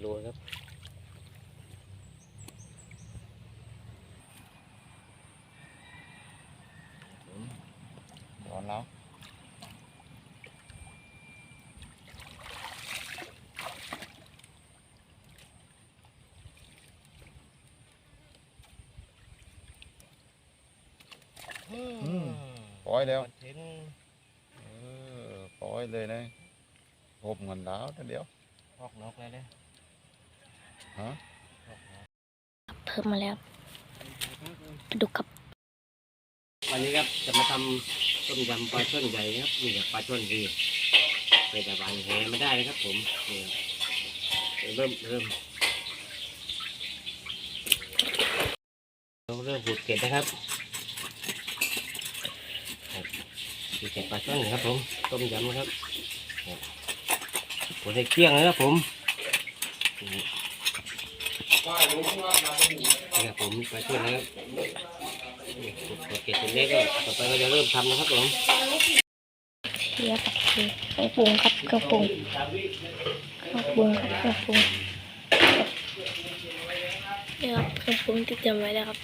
โลครับร้อนแล้วอืมปล่อยแล้วคอนเทนต์เออปล่อยเลยนะพบเงินแล้วแต่เดียวออกนอกเลยเลยฮะออกนอก เพิ่มมาแล้วปลาดุกครับ วันนี้ครับจะมาทำต้มยำปลาช่อนใหญ่ครับนี่ครับปลาช่อนดีไปแต่วางแหไม่ได้เลยครับ ผมนี่ครับเริ่มเริ่มเราเริ่มบูดเกล็ดนะครับูเก็ดปลาช่อนครับผมต้มยำนะครับครับผมใส่เกลี้ยงนะครับผม นี่นี่ครับผมปลาช่อนนะครับนี่บูดเกล็ดเสร็จแล้วก็ต่อไปเราจะเริ่มทำนะครับผมเทียบเครื่องปรุงครับเครื่องปรุงเครื่องปรุงครับเครื่องปรุงนี่ครับเครื่องปรุงที่เตรียมไว้แล้วครับ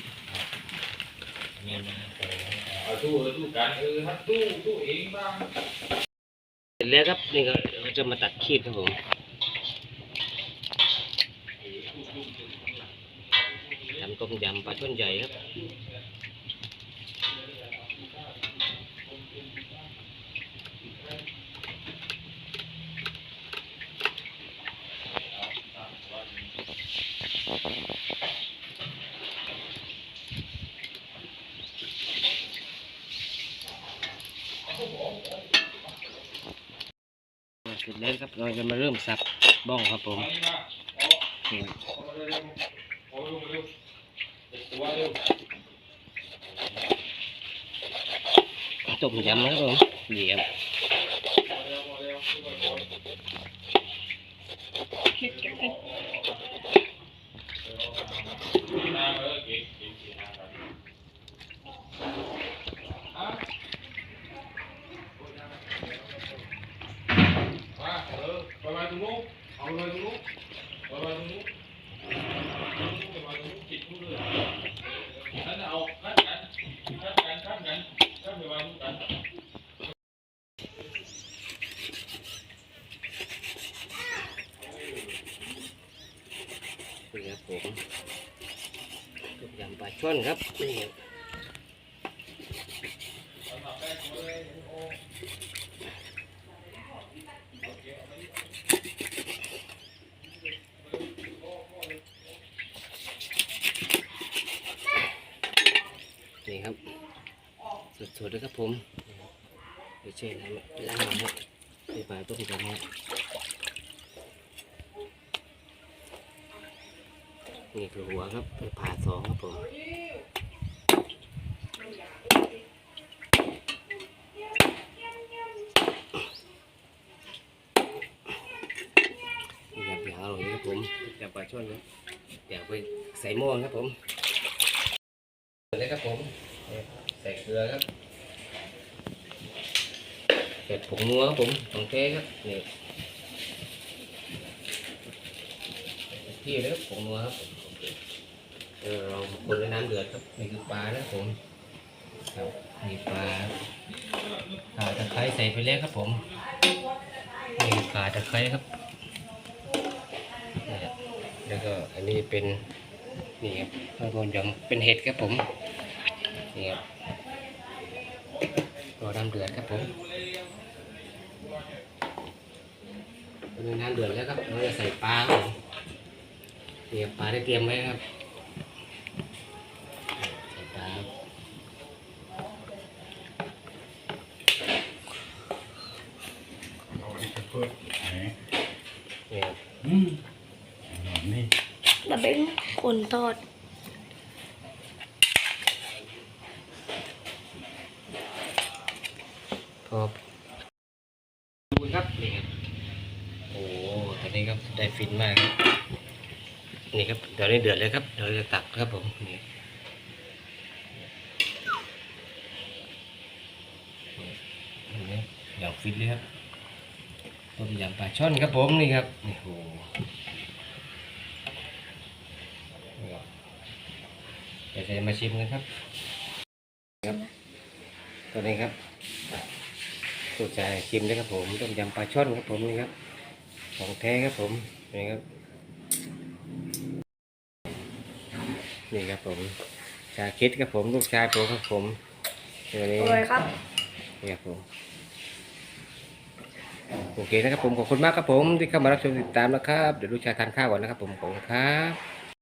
เสร็จแล้วครับนี่ก็เราจะมาตัดขีดครับผมทำ ต้มยำปลาช่อนใหญ่ครับเสร็จแล้วครับเราจะมาเริ่มสับบ้องครับผมนี่ ต้มยำนะครับผมนี่ครับนี่ครับ ผมต้มยำปลาช่อนครับนี่นี่ครับสดๆเลยครับผมเดี๋ยวเช่น้ำล้างหน่อยครับในปลาต้มยำครับ นี่คือหัวครับเป็นผ่าสองครับผมนี่ครับยาวเลยครับผมจับปลาช่อนครับเดี๋ยวไปใส่หม้อครับผมเลยครับผมใส่เกลือครับเผ็ดผงนัวครับผมของแท้ครับนี่ที่เลยครับผงนัวครับ เออเราคนในน้ำเดือดครับนี่คือปลานะผมครับนี่ปลาขาตะไคร้ใส่ไปแล้วครับผมนี่ขาตะไคร้ครับแล้วก็อันนี้เป็นนี่ครับข้าวบนยำเป็นเห็ดครับผมนี่ครับรอน้ำเดือดครับผมคนในน้ำเดือดแล้วครับเราจะใส่ปลาครับผมนี่ครับปลาได้เตรียมไว้ครับ ใส่ปลาครับนี่ ครับอืมนี่แล้วเป็นคนทอดพอดูครับนี่ครับโอ้ตอนนี้ครับได้ฟินมากครับนี่ครับเดี๋ยวนี้เดือดเลยครับเดี๋ยวจะตักครับผมนี่นี่อย่างฟินเลยครับ ต้มยำปลาช่อนครับผมนี่ครับนี่โหเดี๋ยวจะมาชิมกันครับครับ ตัวนี้ครับสูตใจชิมเลยครับผมต้มยำปลาช่อนครับผมนี่ครับของแท้ครับผมนี่ครับนี่ครับผมชาคิดครับผมลูกชายผมครับผมตัวนี้อร่ยครับนี่ครับผม โอเคนะครับผมขอบคุณมากครับผมที่เข้ามารับชมติดตามนะครับเดี๋ยวลูกชายทานข้าวก่อนนะครับผมขอบคุณครับ